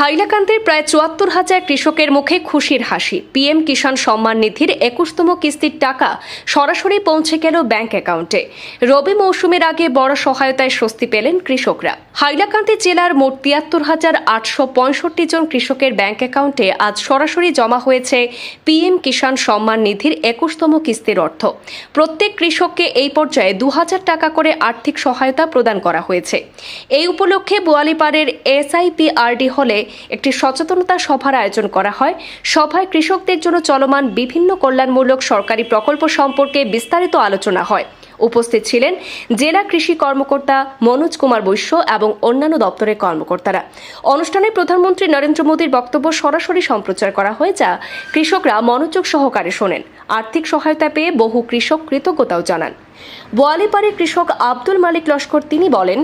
হাইলাকান্দির প্রায় চুয়াত্তর হাজার কৃষকের মুখে খুশির হাসি। পিএম কিষাণ সম্মান নিধির একুশতম কিস্তির টাকা সরাসরি পৌঁছে গেল ব্যাংক অ্যাকাউন্টে। রবি মৌসুমের আগে বড় সহায়তায় স্বস্তি পেলেন কৃষকরা। হাইলাকান্দি জেলার মোট তিয়াত্তর হাজার আটশো পঁয়ষট্টি জন কৃষকের ব্যাংক অ্যাকাউন্টে আজ সরাসরি জমা হয়েছে পিএম কিষাণ সম্মান নিধির একুশতম কিস্তির অর্থ। প্রত্যেক কৃষককে এই পর্যায়ে দু হাজার টাকা করে আর্থিক সহায়তা প্রদান করা হয়েছে। এই উপলক্ষে বোয়ালিপাড়ের এসআইপিআরডি হলে একটি সচেতনতা সভার আয়োজন করা হয়। সভায় কৃষকদের জন্য চলমান বিভিন্ন কল্যাণমূলক সরকারি প্রকল্প সম্পর্কে বিস্তারিত আলোচনা হয়। উপস্থিত ছিলেন জেলা কৃষি কর্মকর্তা মনোজ কুমার বৈশ্য এবং অন্যান্য দপ্তরের কর্মকর্তারা। অনুষ্ঠানে প্রধানমন্ত্রী নরেন্দ্র মোদীর বক্তব্য সরাসরি সম্প্রচার করা হয়, যা কৃষকরা মনোযোগ সহকারে শোনেন। আর্থিক সহায়তা পেয়ে বহু কৃষক কৃতজ্ঞতাও জানান। বোয়ালিপাড়ের কৃষক আব্দুল মালিক লস্কর, তিনি বলেন,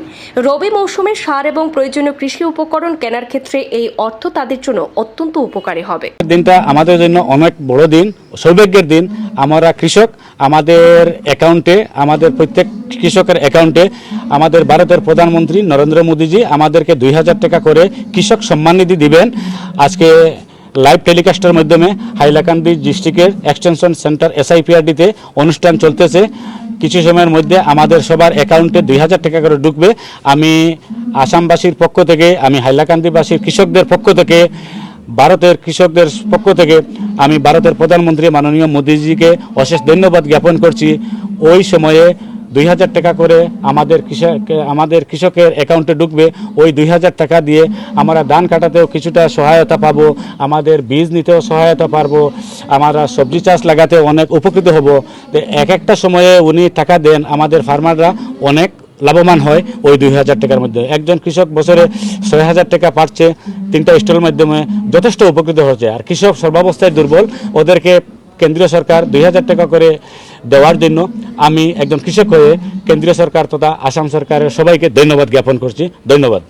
রবি মৌসুমে সার এবং প্রয়োজনীয় কৃষি উপকরণ কেনার ক্ষেত্রে এই অর্থ তাদের জন্য অত্যন্ত উপকারী হবে। দিনটা আমাদের জন্য অনেক বড় দিন, সৌভাগ্যের দিন। আমরা কৃষক, আমাদের অ্যাকাউন্টে, আমাদের প্রত্যেক কৃষকের অ্যাকাউন্টে, আমাদের ভারতের প্রধানমন্ত্রী নরেন্দ্র মোদীজি আমাদেরকে দুই হাজার টাকা করে কৃষক সম্মান নিধি দিবেন। আজকে লাইভ টেলিকাস্টের মাধ্যমে হাইলাকান্দি ডিস্ট্রিক্টের এক্সটেনশন সেন্টার এসআইপিআরডিতে অনুষ্ঠান চলতেছে। কিছু সময়ের মধ্যে আমাদের সবার অ্যাকাউন্টে দুই হাজার টাকা করে ঢুকবে। আমি আসামবাসীর পক্ষ থেকে, আমি হাইলাকান্দিবাসীর কৃষকদের পক্ষ থেকে, ভারতের কৃষকদের পক্ষ থেকে, আমি ভারতের প্রধানমন্ত্রী মাননীয় মোদীজিকে অশেষ ধন্যবাদ জ্ঞাপন করছি। ওই সময়ে দুই হাজার টাকা করে আমাদের কৃষক, আমাদের কৃষকের অ্যাকাউন্টে ঢুকবে। ওই দুই হাজার টাকা দিয়ে আমরা ধান কাটাতেও কিছুটা সহায়তা পাবো, আমাদের বীজ নিতেও সহায়তা পারব, আমরা সবজি চাষ লাগাতে অনেক উপকৃত হব। এক একটা সময়ে উনি টাকা দেন, আমাদের ফার্মাররা অনেক লাভবান হয় ওই দুই হাজার টাকার মধ্যে। একজন কৃষক বছরে ছয় হাজার টাকা পাচ্ছে, তিনটা স্টলের মাধ্যমে যথেষ্ট উপকৃত হচ্ছে। আর কৃষক সর্বাবস্থায় দুর্বল, ওদেরকে কেন্দ্রীয় সরকার দুই হাজার টাকা করে দেওয়ার জন্য আমি একজন কৃষক হয়ে কেন্দ্রীয় সরকার তথা আসাম সরকারের সবাইকে ধন্যবাদ জ্ঞাপন করছি। ধন্যবাদ।